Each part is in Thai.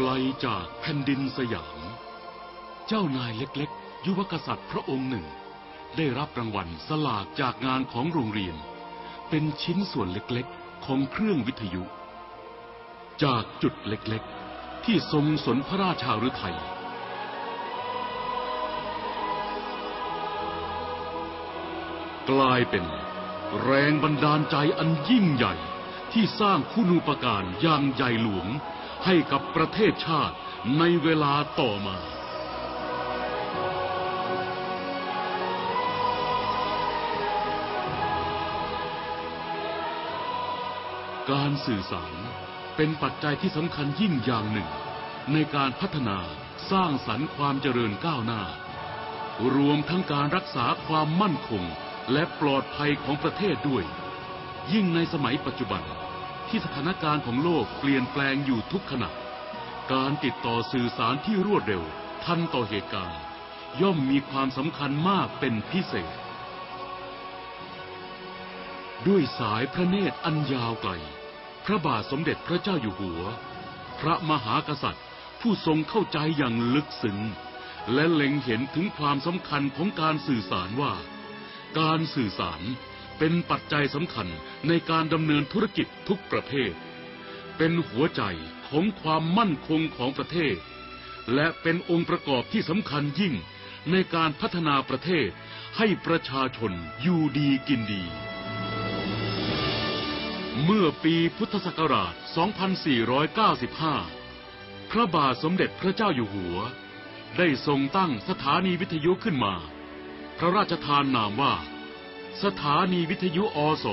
ไกลจากแผ่นดินสยาม เจ้านายเล็กๆ ยุวกษัตริย์พระองค์หนึ่ง ได้รับรางวัลสลากจากงานของโรงเรียน เป็นชิ้นส่วนเล็กๆ ของเครื่องวิทยุ จากจุดเล็กๆ ที่ทรงสนพระราชาฤทัยกลายเป็นแรงบันดาลใจอันยิ่งใหญ่ที่สร้างคุณูปการอย่างใหญ่หลวง ให้กับประเทศชาติในเวลาต่อมา การสื่อสารเป็นปัจจัยที่สำคัญยิ่งอย่างหนึ่ง ในการพัฒนาสร้างสรรค์ความเจริญก้าวหน้า รวมทั้งการรักษาความมั่นคงและปลอดภัยของประเทศด้วย ยิ่งในสมัยปัจจุบัน ที่สถานการณ์ของโลกเปลี่ยนแปลงอยู่ทุกขณะ การติดต่อสื่อสารที่รวดเร็ว ทันต่อเหตุการณ์ ย่อมมีความสำคัญมากเป็นพิเศษ ด้วยสายพระเนตรอันยาวไกล พระบาทสมเด็จพระเจ้าอยู่หัว พระมหากษัตริย์ ผู้ทรงเข้าใจอย่างลึกซึ้งและเล็งเห็นถึงความสำคัญของการสื่อสารว่า การสื่อสาร เป็นปัจจัยสำคัญในการดำเนินธุรกิจทุกประเภท เป็นหัวใจของความมั่นคงของประเทศ และเป็นองค์ประกอบที่สำคัญยิ่งในการพัฒนาประเทศให้ประชาชนอยู่ดีกินดี เมื่อปีพุทธศักราช 2495 พระบาทสมเด็จพระเจ้าอยู่หัว ได้ทรงตั้งสถานีวิทยุขึ้นมา พระราชทานนามว่า สถานีวิทยุอส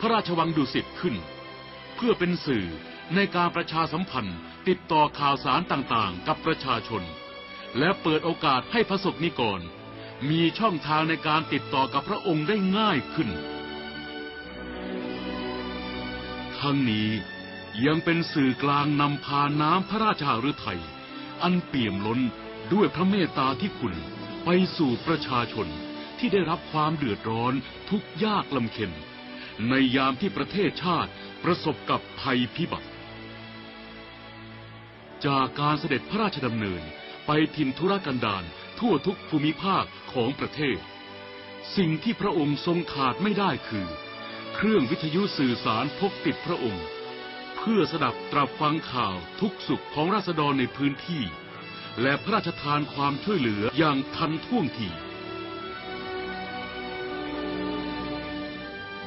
พระราชวังดุสิตขึ้น เพื่อเป็นสื่อในการประชาสัมพันธ์ ติดต่อข่าวสารต่างๆ กับประชาชน และเปิดโอกาสให้พระสงฆ์นิกร มีช่องทางในการติดต่อกับพระองค์ได้ง่ายขึ้น ทั้งนี้ยังเป็นสื่อกลางนำพาน้ำพระราชาฤทัยอันเปี่ยมล้นด้วยพระเมตตาที่คุณไปสู่ประชาชน ที่ได้รับความเดือดร้อนทุกยากลำเค็ญในยามที่ประเทศชาติประสบกับภัยพิบัติ จากการเสด็จพระราชดำเนินไปถิ่นธุรกันดารทั่วทุกภูมิภาคของประเทศ สิ่งที่พระองค์ทรงขาดไม่ได้คือ เครื่องวิทยุสื่อสารพกติดพระองค์ เพื่อสดับตรับฟังข่าวทุกสุขของราษฎรในพื้นที่ และพระราชทานความช่วยเหลืออย่างทันท่วงที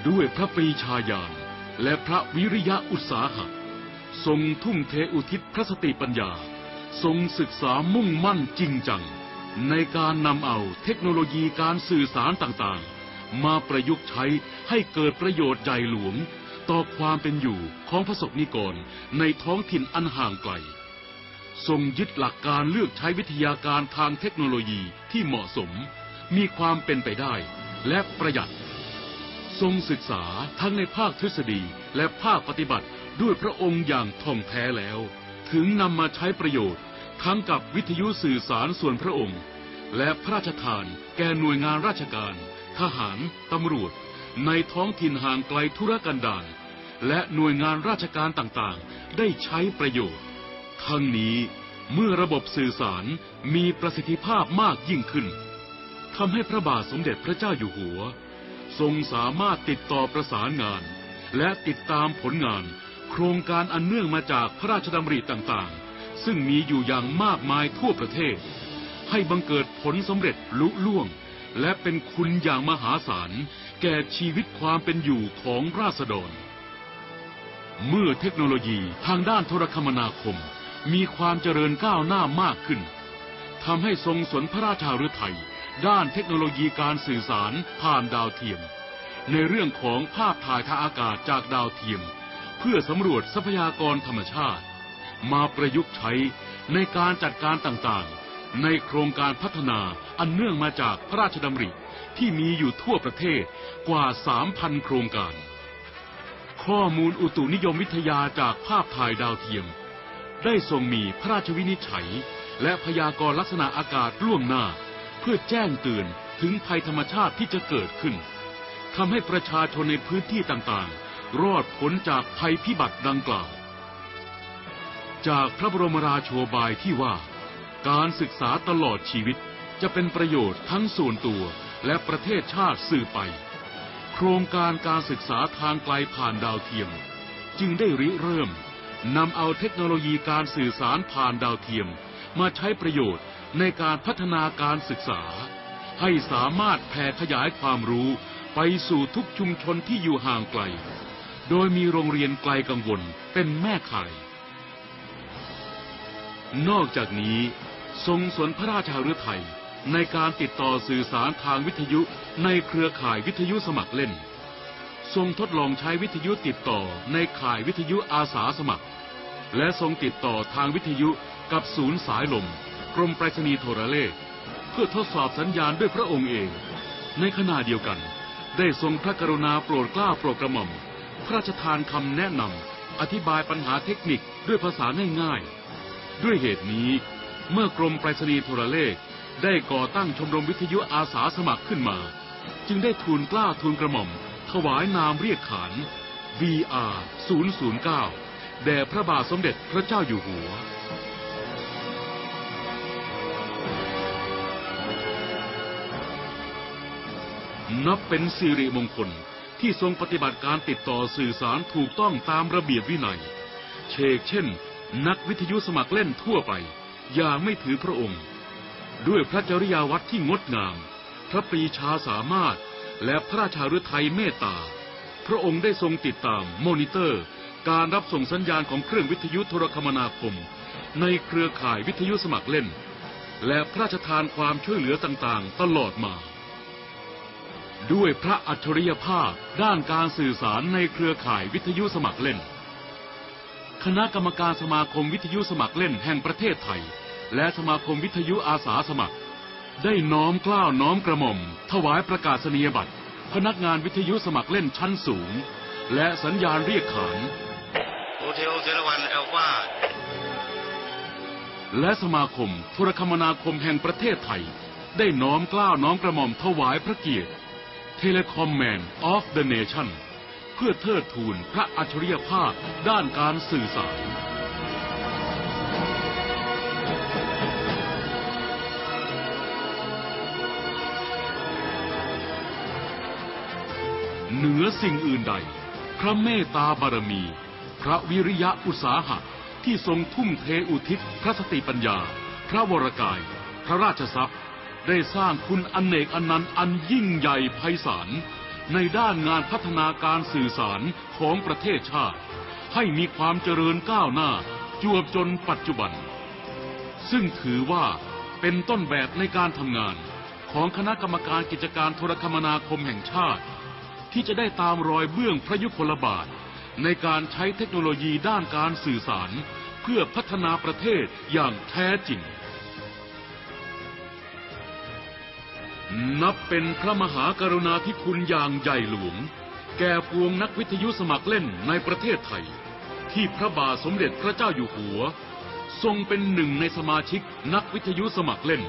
ด้วยพระปรีชาญาณและพระวิริยะอุตสาหะ ทรงทุ่มเทอุทิศพระสติปัญญา ทรงศึกษามุ่งมั่นจริงจัง ในการนำเอาเทคโนโลยีการสื่อสารต่างๆ มาประยุกต์ใช้ให้เกิดประโยชน์ใหญ่หลวง ต่อความเป็นอยู่ของพระสงฆ์นิกรในท้องถิ่นอันห่างไกล ทรงยึดหลักการเลือกใช้วิทยาการทางเทคโนโลยีที่เหมาะสม มีความเป็นไปได้และประหยัด ทรงศึกษาทั้งในภาคทฤษฎีและภาคปฏิบัติด้วยพระองค์อย่างท่องแท้แล้ว ถึงนำมาใช้ประโยชน์ ทั้งกับวิทยุสื่อสารส่วนพระองค์ และพระราชทานแก่หน่วยงานราชการ ทหารตำรวจ ในท้องถิ่นห่างไกลธุรกันดารและหน่วยงานราชการต่างๆ ได้ใช้ประโยชน์ ทั้งนี้เมื่อระบบสื่อสารมีประสิทธิภาพมากยิ่งขึ้นทำให้พระบาทสมเด็จพระเจ้าอยู่หัว ทรงสามารถติดต่อประสานงาน และติดตามผลงาน โครงการอันเนื่องมาจากพระราชดำริต่างๆ ซึ่งมีอยู่อย่างมากมายทั่วประเทศ ให้บังเกิดผลสำเร็จลุล่วง และเป็นคุณอย่างมหาศาล แก่ชีวิตความเป็นอยู่ของราษฎร เมื่อเทคโนโลยีทางด้านโทรคมนาคม มีความเจริญก้าวหน้ามากขึ้นทำให้ทรงสนพระราชาฤทัย ด้านเทคโนโลยีการสื่อสารผ่านดาวเทียม ในเรื่องของภาพถ่ายทางอากาศจากดาวเทียม เพื่อสำรวจทรัพยากรธรรมชาติ มาประยุกต์ใช้ในการจัดการต่างๆ ในโครงการพัฒนาอันเนื่องมาจากพระราชดำริที่มีอยู่ทั่วประเทศกว่า 3,000 โครงการ ข้อมูลอุตุนิยมวิทยาจากภาพถ่ายดาวเทียม ได้ทรงมีพระราชวินิจฉัย และพยากรณ์ลักษณะอากาศล่วงหน้า เพื่อแจ้งเตือนถึงภัยธรรมชาติที่จะเกิดขึ้นทำให้ประชาชนในพื้นที่ต่างๆ รอดพ้นจากภัยพิบัติดังกล่าว จากพระบรมราโชบายที่ว่า การศึกษาตลอดชีวิตจะเป็นประโยชน์ทั้งส่วนตัวและประเทศชาติสื่อไป โครงการการศึกษาทางไกลผ่านดาวเทียม จึงได้ริเริ่มนำเอาเทคโนโลยีการสื่อสารผ่านดาวเทียม มาใช้ประโยชน์ ในการพัฒนาการศึกษา ให้สามารถแผ่ขยายความรู้ไปสู่ทุกชุมชนที่อยู่ห่างไกล โดยมีโรงเรียนไกลกังวลเป็นแม่ข่าย นอกจากนี้ทรงสนพระราชาฤทัยในการติดต่อสื่อสารทางวิทยุในเครือข่ายวิทยุสมัครเล่น ทรงทดลองใช้วิทยุติดต่อในข่ายวิทยุอาสาสมัคร และทรงติดต่อทางวิทยุกับศูนย์สายลม รมไปรษณีย์โทรเลข เพื่อทดสอบสัญญาณด้วยพระองค์เอง ในขณะเดียวกัน ได้ทรงพระกรุณาโปรดเกล้าโปรดกระหม่อมพระราชทานคำแนะนำอธิบายปัญหาเทคนิคด้วยภาษาง่ายๆ ด้วยเหตุนี้เมื่อกรมไปรษณีย์โทรเลข ได้ก่อตั้งชมรมวิทยุอาสาสมัครขึ้นมา จึงได้ทูลกล้าทูลกระหม่อม ถวายนามเรียกขาน VR 009 แด่พระบาทสมเด็จพระเจ้าอยู่หัว นับเป็นสิริมงคลที่ทรงปฏิบัติการติดต่อสื่อสารถูกต้องตามระเบียบวินัย เชกเช่น นักวิทยุสมัครเล่นทั่วไป อย่างไม่ถือพระองค์ ด้วยพระจริยาวัดที่งดงาม พระปรีชาสามารถและพระราชาฤทัยเมตตา พระองค์ได้ทรงติดตามมอนิเตอร์ การรับส่งสัญญาณของเครื่องวิทยุโทรคมนาคม ในเครือข่ายวิทยุสมัครเล่น และพระราชทานความช่วยเหลือต่างๆ ตลอดมา ด้วยพระอัจฉริยภาพด้านการสื่อสารในเครือข่ายวิทยุสมัครเล่น คณะกรรมการสมาคมวิทยุสมัครเล่นแห่งประเทศไทย และสมาคมวิทยุอาสาสมัคร ได้น้อมกล้าวน้อมกระหม่อม ถวายประกาศนียบัตร พนักงานวิทยุสมัครเล่นชั้นสูง และสัญญาณเรียกขานโฮเทลเซรวันแอลฟาและสมาคมโทรคมนาคมแห่งประเทศไทย ได้น้อมกล้าวน้อมกระหม่อมถวายพระเกียรติ Telecom Man of the Nation เพื่อเทิดทูนพระอัจฉริยภาพด้านการสื่อสาร เหนือสิ่งอื่นใด พระเมตตาบารมี พระวิริยะอุตสาหะที่ทรงทุ่มเทอุทิศพระสติปัญญา พระวรกาย พระราชทรัพย์ ได้สร้างคุณอนเนกอนันต์อันยิ่งใหญ่ไพศาลในด้านงานพัฒนาการสื่อสารของประเทศชาติ ให้มีความเจริญก้าวหน้าจวบจนปัจจุบัน ซึ่งถือว่าเป็นต้นแบบในการทำงานของคณะกรรมการกิจการโทรคมนาคมแห่งชาติ ที่จะได้ตามรอยเบื้องพระยุคลบาท ในการใช้เทคโนโลยีด้านการสื่อสาร เพื่อพัฒนาประเทศอย่างแท้จริง นับเป็นพระมหากรุณาธิคุณอย่างใหญ่หลวง แก่ปวงนักวิทยุสมัครเล่นในประเทศไทย ที่พระบาทสมเด็จพระเจ้าอยู่หัว ทรงเป็นหนึ่งในสมาชิกนักวิทยุสมัครเล่น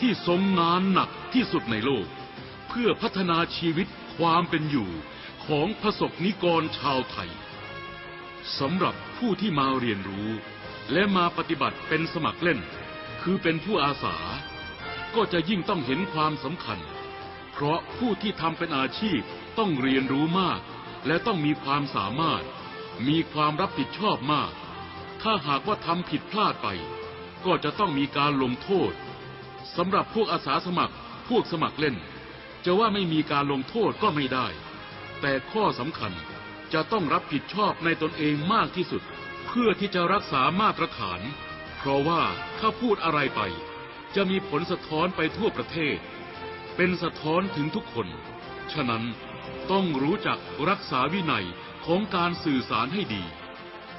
ที่ทรงงานหนักที่สุดในโลก เพื่อพัฒนาชีวิตความเป็นอยู่ของประสบนิกรชาวไทยสำหรับผู้ที่มาเรียนรู้ และมาปฏิบัติเป็นสมัครเล่น คือเป็นผู้อาสา ก็จะยิ่งต้องเห็นความสำคัญ เพราะผู้ที่ทำเป็นอาชีพต้องเรียนรู้มาก และต้องมีความสามารถ มีความรับผิดชอบมาก ถ้าหากว่าทำผิดพลาดไป ก็จะต้องมีการลงโทษสำหรับพวกอาสาสมัคร พวกสมัครเล่น จะว่าไม่มีการลงโทษก็ไม่ได้ แต่ข้อสำคัญจะต้องรับผิดชอบในตนเองมากที่สุด เพื่อที่จะรักษามาตรฐาน เพราะว่าถ้าพูดอะไรไป จะมีผลสะท้อนไปทั่วประเทศ เป็นสะท้อนถึงทุกคน ฉะนั้นต้องรู้จักรักษาวินัยของการสื่อสารให้ดี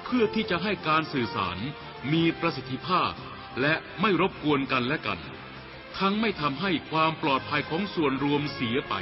เพื่อที่จะให้การสื่อสารมีประสิทธิภาพ และไม่รบกวนกันและกัน ทั้งไม่ทำให้ความปลอดภัยของส่วนรวมเสียไป